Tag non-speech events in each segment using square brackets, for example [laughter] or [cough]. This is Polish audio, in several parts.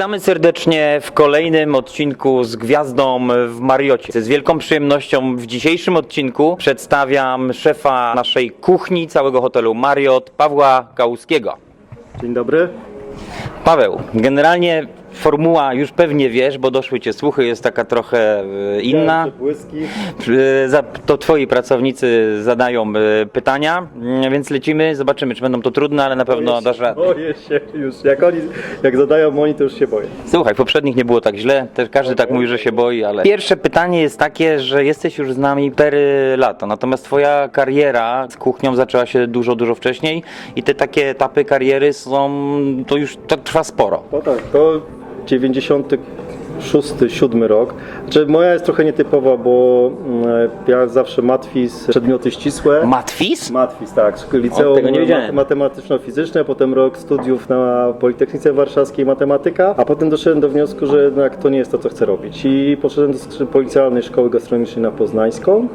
Witamy serdecznie w kolejnym odcinku z Gwiazdą w Mariocie. Z wielką przyjemnością w dzisiejszym odcinku przedstawiam szefa naszej kuchni całego hotelu Mariot, Pawła Kałuskiego. Dzień dobry. Paweł, generalnie formuła już pewnie wiesz, bo doszły cię słuchy, jest taka trochę e, inna. E, za- To twoi pracownicy zadają e, pytania, mm, więc lecimy, zobaczymy, czy będą to trudne, ale na pewno dasz radę. Boję się już. Jak oni, jak zadają oni, to już się boję. Słuchaj, poprzednich nie było tak źle, też każdy tak mówi, że się boi, ale... Pierwsze pytanie jest takie, że jesteś już z nami 4 lata, natomiast twoja kariera z kuchnią zaczęła się dużo, dużo wcześniej i te takie etapy kariery są, to już to trwa sporo. No tak, to 96, 7 rok. Znaczy, moja jest trochę nietypowa, bo mm, ja zawsze matwis, przedmioty ścisłe. Matwis? Matwis, tak. Liceum matematyczno-fizyczne, potem rok studiów na Politechnice Warszawskiej matematyka, a potem doszedłem do wniosku, że jednak to nie jest to, co chcę robić. I poszedłem do Policjalnej Szkoły Gastronomicznej na Poznańską.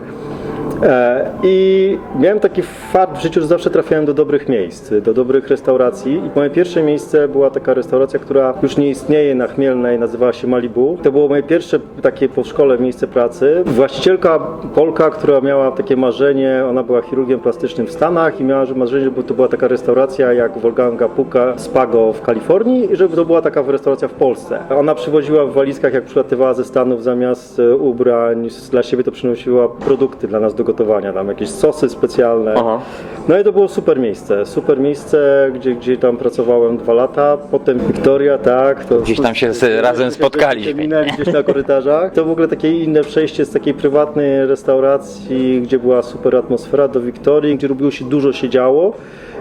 E, I miałem taki fart w życiu, że zawsze trafiałem do dobrych miejsc, do dobrych restauracji. I moje pierwsze miejsce była taka restauracja, która już nie istnieje na Chmielnej, nazywała się Malibu. To było moje pierwsze takie po szkole miejsce pracy. Właścicielka Polka, która miała takie marzenie, ona była chirurgiem plastycznym w Stanach i miała że marzenie, żeby to była taka restauracja jak Wolfganga Puka Spago w Kalifornii i żeby to była taka restauracja w Polsce. Ona przywoziła w walizkach, jak przylatywała ze Stanów, zamiast e, ubrań dla siebie to przynosiła produkty dla nas do gotowania, tam jakieś sosy specjalne. Aha. No i to było super miejsce, super miejsce, gdzie, gdzie tam pracowałem dwa lata, potem Wiktoria, tak. To Gdzieś tam się z- razem spotkaliśmy. Gdzieś na korytarzach. To w ogóle takie inne przejście z takiej prywatnej restauracji, gdzie była super atmosfera do Wiktorii, gdzie robiło się dużo, się działo.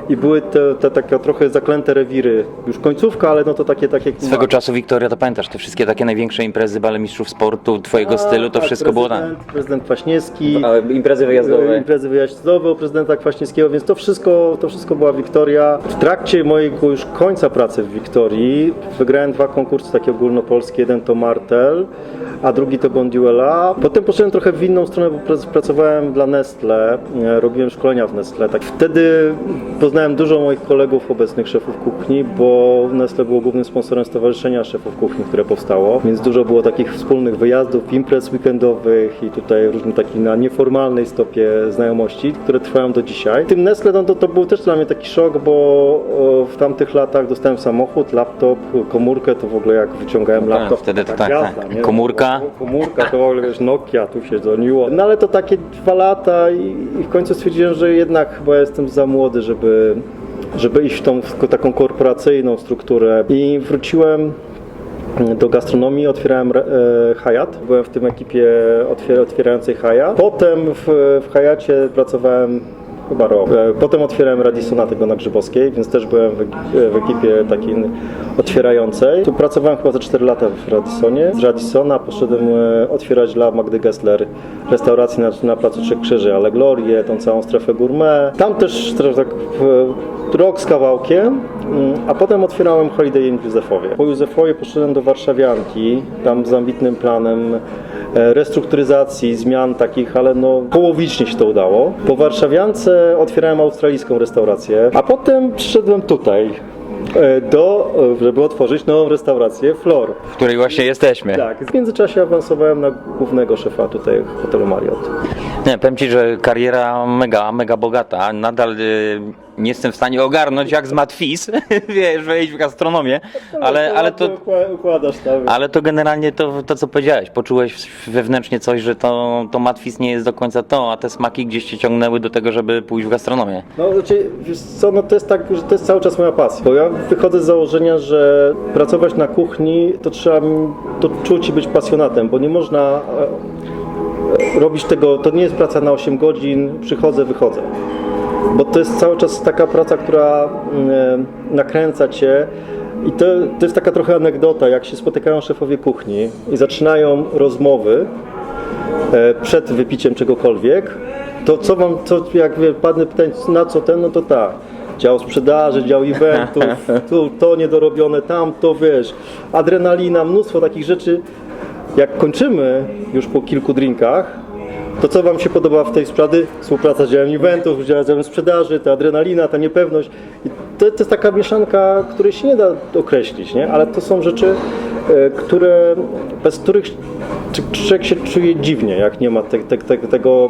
I były te, te takie trochę zaklęte rewiry. Już końcówka, ale no to takie takie. Swego czasu, Wiktoria, to pamiętasz, te wszystkie takie największe imprezy bale mistrzów sportu, twojego stylu, to tak, wszystko było tam. prezydent, Prezydent Kwaśniewski. imprezy E, imprezy wyjazdowe u prezydenta Kwaśniewskiego, więc to wszystko, to wszystko była Wiktoria. W trakcie mojego już końca pracy w Wiktorii wygrałem dwa konkursy takie ogólnopolskie. Jeden to Martel, a drugi to Bondiuela. Potem poszedłem trochę w inną stronę, bo prac- pracowałem dla Nestle, e, robiłem szkolenia w Nestle. Tak. Wtedy poznałem dużo moich kolegów, obecnych szefów kuchni, bo Nestle było głównym sponsorem Stowarzyszenia Szefów Kuchni, które powstało, więc dużo było takich wspólnych wyjazdów, imprez weekendowych i tutaj różnych takich na nieformalnej stopie znajomości, które trwają do dzisiaj. Tym Nestle no, to, to był też dla mnie taki szok, bo o, w tamtych latach dostałem samochód, laptop, komórkę, to w ogóle jak wyciągałem Tak, laptop, wtedy to tak, tak. nie? Komórka. Komórka to w ogóle wiesz, Nokia, tu się dzwoniło. No ale to takie dwa lata i, i w końcu stwierdziłem, że jednak chyba jestem za młody, żeby, żeby iść w tą w taką korporacyjną strukturę. I wróciłem do gastronomii, otwierałem e, Hayat. Byłem w tym ekipie otwier otwierającej Hayat. Potem w, w Hayacie pracowałem chyba rok. E, Potem otwierałem Radissona tego na Grzybowskiej, więc też byłem w, w ekipie takiej otwierającej. Tu pracowałem chyba za 4 lata w Radissonie. Z Radissona poszedłem e, otwierać dla Magdy Gessler restaurację na, na Placu Trzech Krzyży, ale Glorię, tą całą strefę gourmet. Tam też trochę tak e, rok z kawałkiem, a potem otwierałem Holiday Inn w Józefowie. Po Józefowie poszedłem do Warszawianki, tam z ambitnym planem e, restrukturyzacji, zmian takich, ale no połowicznie się to udało. Po Warszawiance otwierałem australijską restaurację, a potem przyszedłem tutaj e, do, e, żeby otworzyć nową restaurację Flor. w której właśnie jesteśmy. Tak, w międzyczasie awansowałem na głównego szefa tutaj w hotelu Marriott. Nie, powiem Ci, że kariera mega, mega bogata. Nadal nie jestem w stanie ogarnąć jak z Matwis, [laughs] wiesz, wejść w gastronomię, ale, ale to... Układasz tam. Ale to generalnie to, to, co powiedziałeś, poczułeś wewnętrznie coś, że to, to matwis nie jest do końca to, a te smaki gdzieś cię ciągnęły do tego, żeby pójść w gastronomię. No, znaczy, wiesz co, no to jest tak, że to jest cały czas moja pasja. Bo ja wychodzę z założenia, że pracować na kuchni to trzeba to czuć i być pasjonatem, bo nie można e, e, robić tego, to nie jest praca na 8 godzin, przychodzę, wychodzę. Bo to jest cały czas taka praca, która mm, e, nakręca cię. I to, to jest taka trochę anegdota, jak się spotykają szefowie kuchni i zaczynają rozmowy, e, przed wypiciem czegokolwiek, to co wam, co, jak wie, padnę pytanie, na co ten, no to tak. Dział sprzedaży, dział eventów, [laughs] tu to niedorobione, tam to wiesz, adrenalina, mnóstwo takich rzeczy. Jak kończymy już po kilku drinkach, To co Wam się podoba w tej sprawie? Współpraca z działem eventów, z działem sprzedaży, ta adrenalina, ta niepewność. I to, to jest taka mieszanka, której się nie da określić, nie? ale to są rzeczy, e, które, bez których człowiek się czuje dziwnie, jak nie ma te, te, te, tego,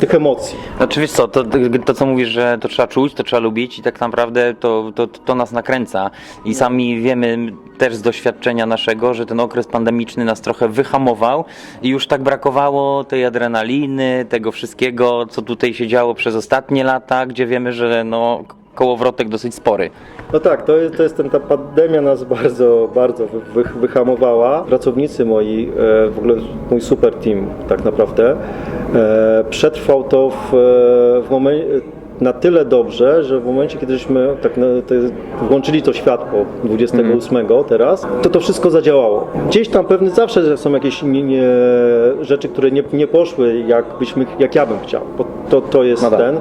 tych emocji. Znaczy wiesz co, to, to co mówisz, że to trzeba czuć, to trzeba lubić i tak naprawdę to, to, to nas nakręca i sami wiemy też z doświadczenia naszego, że ten okres pandemiczny nas trochę wyhamował i już tak brakowało tej adrenaliny, tego wszystkiego, co tutaj się działo przez ostatnie lata, gdzie wiemy, że no kołowrotek dosyć spory. No tak, to jest, to jest ten, ta pandemia nas bardzo, bardzo wy, wy, wyhamowała. Pracownicy moi, e, w ogóle mój super team tak naprawdę, e, przetrwał to w, e, w momencie na tyle dobrze, że w momencie, kiedy żeśmy tak na, te, włączyli to światło 28 teraz, to to wszystko zadziałało. Gdzieś tam pewnie zawsze są jakieś nie, nie, rzeczy, które nie, nie poszły jak, byśmy, jak ja bym chciał, bo to, to jest No tak. ten,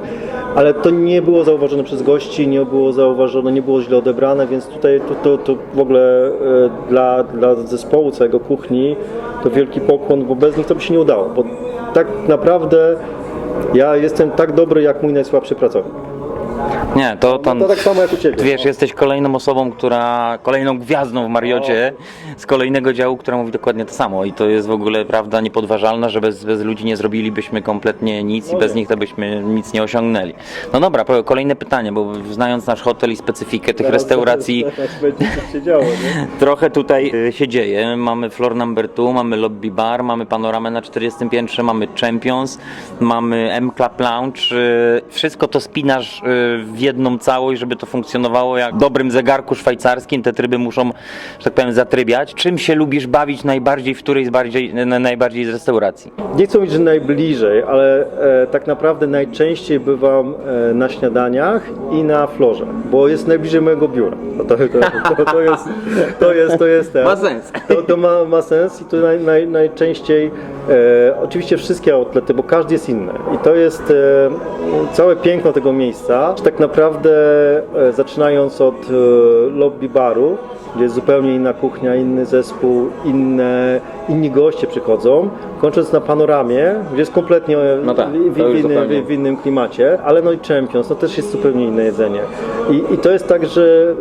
ale to nie było zauważone przez gości, nie było zauważone, nie było źle odebrane, więc tutaj to, to, to w ogóle e, dla, dla zespołu całego kuchni to wielki pokłon, bo bez nich to by się nie udało, bo tak naprawdę ja jestem tak dobry jak mój najsłabszy pracownik. Nie, to, to, No to tak samo jak u Ciebie. Wiesz, jesteś kolejną osobą, która, kolejną gwiazdą w Mariocie z kolejnego działu, która mówi dokładnie to samo i to jest w ogóle prawda niepodważalna, że bez, bez ludzi nie zrobilibyśmy kompletnie nic i bez nich to byśmy nic nie osiągnęli. No dobra, kolejne pytanie, bo znając nasz hotel i specyfikę tych restauracji, działo? [laughs] Trochę tutaj y, się dzieje. Mamy floor number 2, mamy lobby bar, mamy panoramę na 40 piętrze, mamy Champions, mamy M Club Lounge. y, Wszystko to spinasz y, w jedną całość, żeby to funkcjonowało jak w dobrym zegarku szwajcarskim. Te tryby muszą, że tak powiem, zatrybiać. Czym się lubisz bawić najbardziej, w której z bardziej, na- najbardziej z restauracji? Nie chcę mówić, że najbliżej, ale e, tak naprawdę najczęściej bywam e, na śniadaniach i na florze, bo jest najbliżej mojego biura. No To, to, to, to jest, to jest, to jest ten. Ma sens. To, to ma, ma sens i to naj, naj, najczęściej, e, oczywiście wszystkie outlety, bo każdy jest inny. I to jest e, całe piękno tego miejsca, że tak naprawdę e, zaczynając od e, lobby baru, gdzie jest zupełnie inna kuchnia, inny zespół, inne, inni goście przychodzą, kończąc na panoramie, gdzie jest kompletnie No tak, w, w, innym, w, klimacie, ale no i Champions, no też jest zupełnie inne jedzenie. I, i to jest tak, że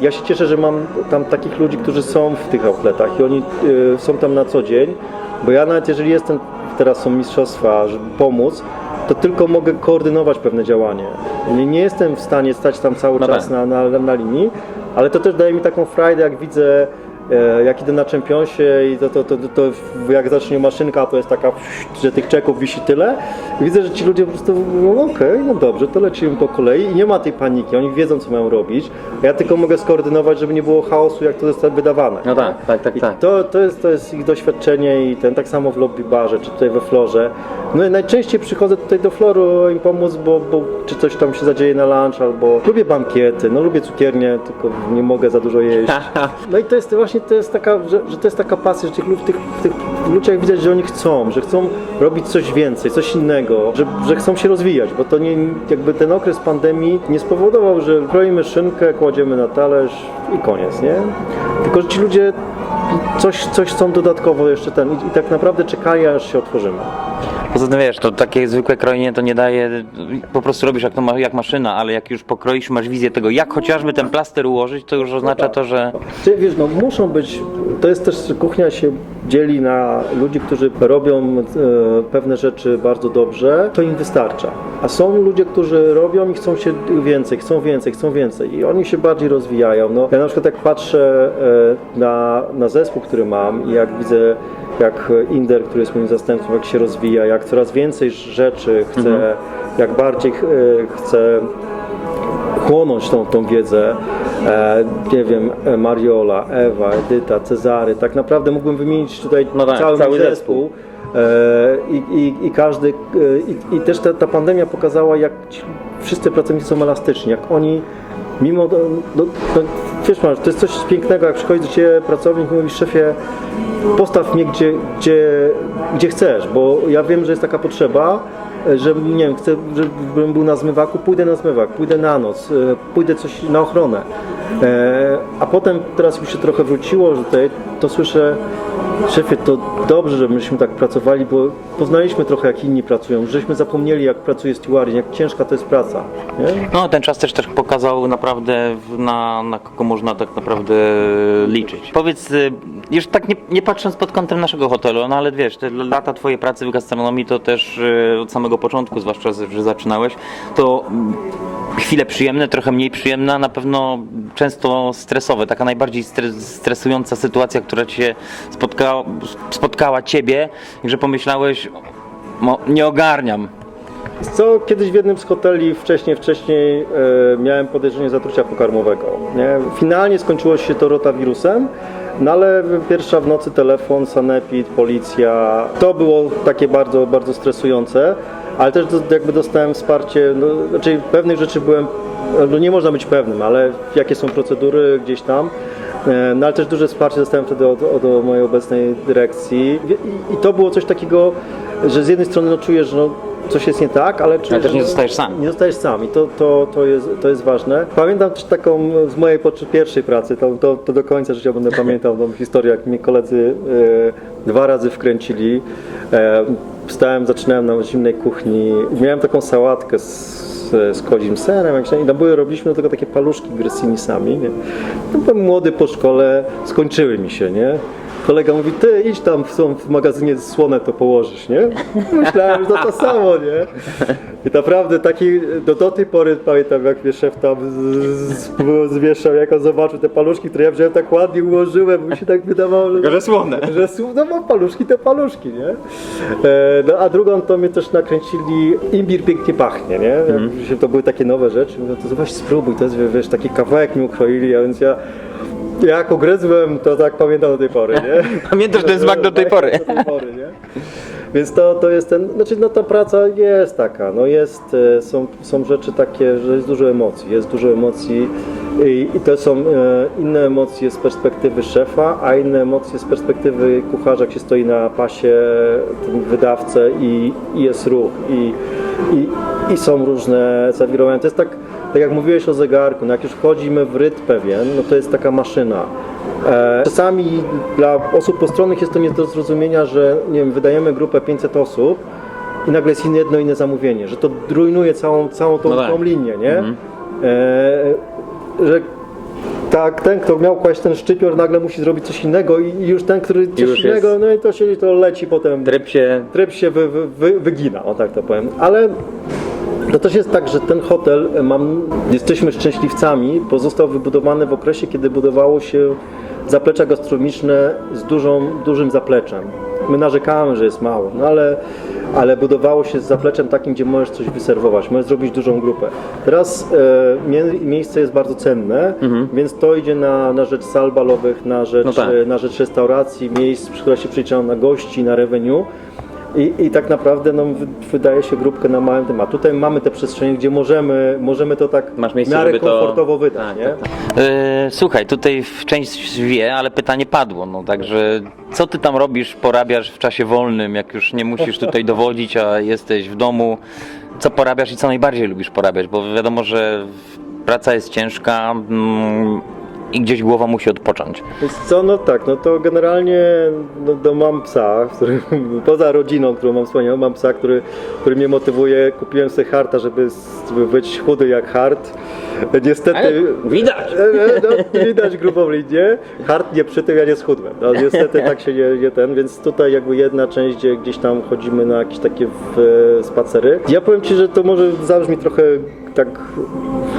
e, ja się cieszę, że mam tam takich ludzi, którzy są w tych outletach i oni e, są tam na co dzień, bo ja nawet jeżeli jestem, teraz są mistrzostwa, żeby pomóc, to tylko mogę koordynować pewne działanie. Nie, nie jestem w stanie stać tam cały No czas tak. na, na, na linii, ale to też daje mi taką frajdę, jak widzę jak idę na czempionsie i to, to, to, to jak zacznie maszynka, to jest taka, że tych czeków wisi tyle. Widzę, że ci ludzie po prostu mówią, "No okej, no dobrze, to lecimy po kolei i nie ma tej paniki, oni wiedzą, co mają robić. Ja tylko mogę skoordynować, żeby nie było chaosu, jak to zostało wydawane. No tak, tak, tak, I tak. to, to, jest, to jest ich doświadczenie i ten tak samo w lobby barze, czy tutaj we florze. No i najczęściej przychodzę tutaj do floru im pomóc, bo, bo czy coś tam się zadzieje na lunch, albo lubię bankiety, no lubię cukiernię, tylko nie mogę za dużo jeść. [laughs] No i to jest właśnie to jest taka, że, że to jest taka pasja, że tych, w tych, w tych ludziach widać, że oni chcą, że chcą robić coś więcej, coś innego, że, że chcą się rozwijać, bo to nie, jakby ten okres pandemii nie spowodował, że kroimy szynkę, kładziemy na talerz i koniec, nie? Tylko, że ci ludzie coś, coś chcą dodatkowo jeszcze ten i, i tak naprawdę czekali, aż się otworzymy. Poza tym wiesz, to takie zwykłe krojenie to nie daje, po prostu robisz jak, to ma, jak maszyna, ale jak już pokroisz, masz wizję tego, jak chociażby ten plaster ułożyć, to już oznacza to, że Czy, wiesz, no muszą być, to jest też, kuchnia się dzieli na ludzi, którzy robią e, pewne rzeczy bardzo dobrze, to im wystarcza. A są ludzie, którzy robią i chcą się więcej, chcą więcej, chcą więcej i oni się bardziej rozwijają. No, ja na przykład jak patrzę e, na, na zespół, który mam i jak widzę, jak Inder, który jest moim zastępcą, jak się rozwija, jak coraz więcej rzeczy chce, jak bardziej e, chce chłonąć tą, tą wiedzę, e, nie wiem, e, Mariola, Ewa, Edyta, Cezary, tak naprawdę mógłbym wymienić tutaj No tak, cały, cały zespół. E, i, i, I każdy, e, i, i też ta, ta pandemia pokazała, jak ci wszyscy pracownicy są elastyczni, jak oni mimo, do, do, do, wiesz Mariusz, to jest coś pięknego, jak przychodzi do Ciebie pracownik i mówi, szefie, postaw mnie gdzie, gdzie, gdzie chcesz, bo ja wiem, że jest taka potrzeba, że nie wiem, chcę, żebym był na zmywaku, pójdę na zmywak, pójdę na noc, e, pójdę coś na ochronę. E, A potem teraz już się trochę wróciło, że tutaj to słyszę, szefie, to dobrze, że myśmy tak pracowali, bo poznaliśmy trochę jak inni pracują, żeśmy zapomnieli jak pracuje stewarding, jak ciężka to jest praca. Nie? No, ten czas też też pokazał naprawdę, na, na kogo można tak naprawdę liczyć. Powiedz, y, już tak nie, nie patrząc pod kątem naszego hotelu, no ale wiesz, te lata twojej pracy w gastronomii to też y, od samego początku, zwłaszcza, że zaczynałeś, to mm, chwile przyjemne, trochę mniej przyjemne, na pewno często stresowe. Taka najbardziej stres, stresująca sytuacja, która cię spotkała, spotkała ciebie, że pomyślałeś, "Mo- nie ogarniam. Co kiedyś w jednym z hoteli wcześniej, wcześniej e, miałem podejrzenie zatrucia pokarmowego. Nie? Finalnie skończyło się to rotawirusem, no ale pierwsza w nocy telefon, sanepid, policja. To było takie bardzo, bardzo stresujące, ale też jakby dostałem wsparcie, no, znaczy pewnych rzeczy byłem, no nie można być pewnym, ale jakie są procedury gdzieś tam. E, No ale też duże wsparcie dostałem wtedy od, od mojej obecnej dyrekcji I, i to było coś takiego, że z jednej strony no, czujesz, że no, coś jest nie tak, ale czujesz, też nie zostajesz sam. Nie zostajesz sam i to, to, to, jest, to jest ważne. Pamiętam też taką z mojej pierwszej pracy, to, to, to do końca życia będę pamiętał tą historię, jak mi koledzy e, dwa razy wkręcili. E, wstałem, zaczynałem na zimnej kuchni, miałem taką sałatkę z z kodzim serem, jak się, i na były robiliśmy do tego takie paluszki grysini Nie? No, młody po szkole, skończyły mi się, nie? Kolega mówi, ty idź tam, są w magazynie słone to położysz, nie? Myślałem, że to to samo, nie? I naprawdę taki, do, do tej pory pamiętam, jak mnie szef tam zwieszał, jak on zobaczył te paluszki, które ja wziąłem tak ładnie ułożyłem, bo mi się tak wydawało, że... Że słone. Że sł- no bo paluszki te paluszki, nie? E, no a drugą to mnie też nakręcili, imbir pięknie pachnie, nie? Się to były takie nowe rzeczy, mówię, to weź spróbuj, to jest, wiesz, taki kawałek mi ukroili, a więc ja... Jak ugryzłem, to tak pamiętam do tej pory, nie? [laughs] Pamiętasz ten smak do tej Tak, pory. Do tej pory, nie? Więc to, to jest ten, znaczy no ta praca jest taka, no jest, e, są, są rzeczy takie, że jest dużo emocji, jest dużo emocji i, i to są e, inne emocje z perspektywy szefa, a inne emocje z perspektywy kucharza, jak się stoi na pasie, wydawcę i, i jest ruch i, i, i są różne zawirowania. To jest tak, tak jak mówiłeś o zegarku, no jak już wchodzimy w rytm pewien, no to jest taka maszyna. E, Czasami dla osób postronnych jest to nie do zrozumienia, że nie wiem, wydajemy grupę 500 osób i nagle jest inne jedno inne zamówienie, że to rujnuje całą, całą tą, No tak. tą linię, nie? E, że tak, ten, kto miał kłaść ten szczypior, nagle musi zrobić coś innego i i już ten, który coś już innego, jest- no i to się to leci potem Tryb się tryb się wy, wy, wy, wygina, o tak to powiem. Ale to też jest tak, że ten hotel, e, mam, jesteśmy szczęśliwcami, bo został wybudowany w okresie, kiedy budowało się zaplecze gastronomiczne z dużą, dużym zapleczem. My narzekamy, że jest mało, no ale, ale budowało się z zapleczem takim, gdzie możesz coś wyserwować, możesz zrobić dużą grupę. Teraz e, mie, miejsce jest bardzo cenne, więc to idzie na, na rzecz sal balowych, na rzecz, No tak. e, na rzecz restauracji, miejsc, które się przeliczają na gości, na revenue. I, I tak naprawdę no, wy- wydaje się grupkę na małym tym. A tutaj mamy te przestrzenie, gdzie możemy, możemy to tak Masz w miejsce, miarę żeby to- komfortowo wydać, Tak, nie? tak, E, słuchaj, tutaj w- część wie, ale pytanie padło, no także co ty tam robisz, porabiasz w czasie wolnym, jak już nie musisz tutaj dowodzić, a jesteś w domu, co porabiasz i co najbardziej lubisz porabiać, bo wiadomo, że praca jest ciężka mm, i gdzieś głowa musi odpocząć. Więc co, no tak, no to generalnie no, no mam psa, który, [laughs] poza rodziną, którą mam wspaniałą, mam psa, który, który mnie motywuje. Kupiłem sobie harta, żeby, żeby być chudy jak hart. Niestety... widać! E, e, No, widać grubą linię. Hart nie przy tym, ja nie schudłem. No, niestety tak się nie, nie ten, więc tutaj jakby jedna część, gdzie gdzieś tam chodzimy na jakieś takie w, e, spacery. Ja powiem Ci, że to może zabrzmi trochę tak,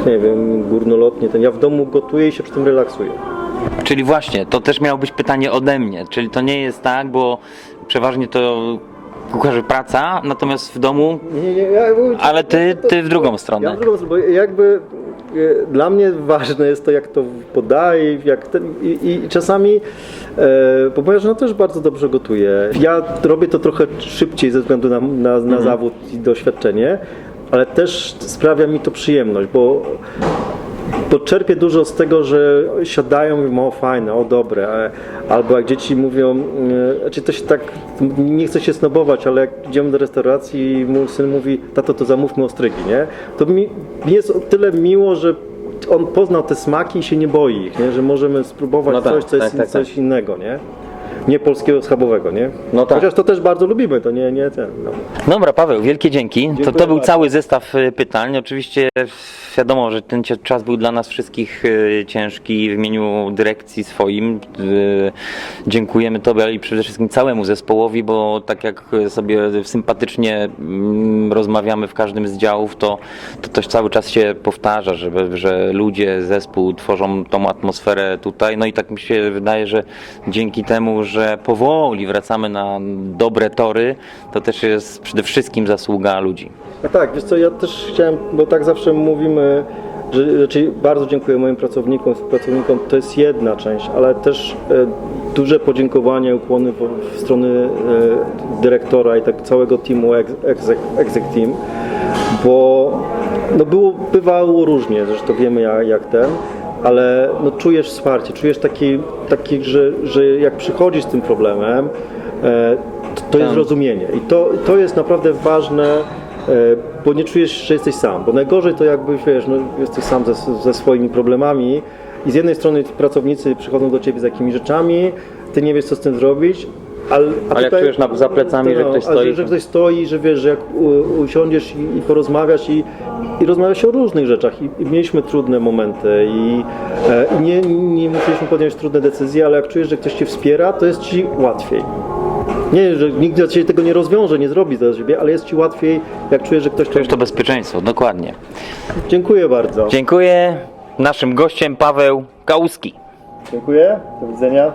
nie wiem, górnolotnie. Ten, ja w domu gotuję i się przy tym relaksuję. Czyli właśnie, to też miało być pytanie ode mnie, czyli to nie jest tak, bo przeważnie to kucharzy praca, natomiast w domu Nie, nie, ja, Ale ty- to- ty w drugą Ja stronę. w drugą stronę, bo jakby e, dla mnie ważne jest to, jak to podaje, jak ten, i, i czasami, e, bo moja żona też bardzo dobrze gotuje. Ja robię to trochę szybciej ze względu na, na, na zawód i doświadczenie, ale też sprawia mi to przyjemność, bo bo czerpię dużo z tego, że siadają i mówią, o fajne, o dobre, e, albo jak dzieci mówią, e, znaczy to się tak, nie chcę się snobować, ale jak idziemy do restauracji i mój syn mówi, tato to zamówmy ostrygi, nie? To mi, mi jest o tyle miło, że on poznał te smaki i się nie boi ich, nie? Że możemy spróbować No tak, coś, co jest tak, tak, coś innego, nie? Nie polskiego schabowego, nie? No tak. Chociaż to też bardzo lubimy, to nie, nie ten. No. Dobra, Paweł, wielkie dzięki. To, Dziękuję to był bardzo. cały zestaw y, pytań. Oczywiście wiadomo, że ten czas był dla nas wszystkich y, ciężki w imieniu dyrekcji swoim. Y, Dziękujemy Tobie, ale i przede wszystkim całemu zespołowi, bo tak jak sobie sympatycznie mm, rozmawiamy w każdym z działów, to, to też cały czas się powtarza, że, że ludzie, zespół tworzą tą atmosferę tutaj. No i tak mi się wydaje, że dzięki temu, że powoli wracamy na dobre tory, to też jest przede wszystkim zasługa ludzi. A tak, wiesz co, ja też chciałem, bo tak zawsze mówimy, że znaczy bardzo dziękuję moim pracownikom, współpracownikom, to jest jedna część, ale też e, duże podziękowanie, ukłony w, w strony e, dyrektora i tak całego teamu ex, exec team, bo no było, bywało różnie, zresztą wiemy jak, jak ten, ale no czujesz wsparcie, czujesz taki, taki że, że jak przychodzisz z tym problemem, e, to, to jest Tak. zrozumienie i to, to jest naprawdę ważne, e, bo nie czujesz, że jesteś sam, bo najgorzej to jakby, wiesz, no, jesteś sam ze, ze swoimi problemami i z jednej strony pracownicy przychodzą do ciebie z jakimiś rzeczami, ty nie wiesz co z tym zrobić, ale, A jak czujesz na- za plecami, że ktoś a stoi, Że, że to- ktoś stoi, że wiesz, że jak u, usiądziesz i, i porozmawiasz i, i rozmawia się o różnych rzeczach i, i mieliśmy trudne momenty i, e, i nie, nie musieliśmy podjąć trudne decyzje, ale jak czujesz, że ktoś cię wspiera, to jest ci łatwiej. Nie, że nikt za ciebie tego nie rozwiąże, nie zrobi za ciebie, ale jest ci łatwiej, jak czujesz, że ktoś to... Czujesz to bezpieczeństwo, dokładnie. Dziękuję bardzo. Dziękuję. Naszym gościem Paweł Kałuski. Dziękuję, do widzenia.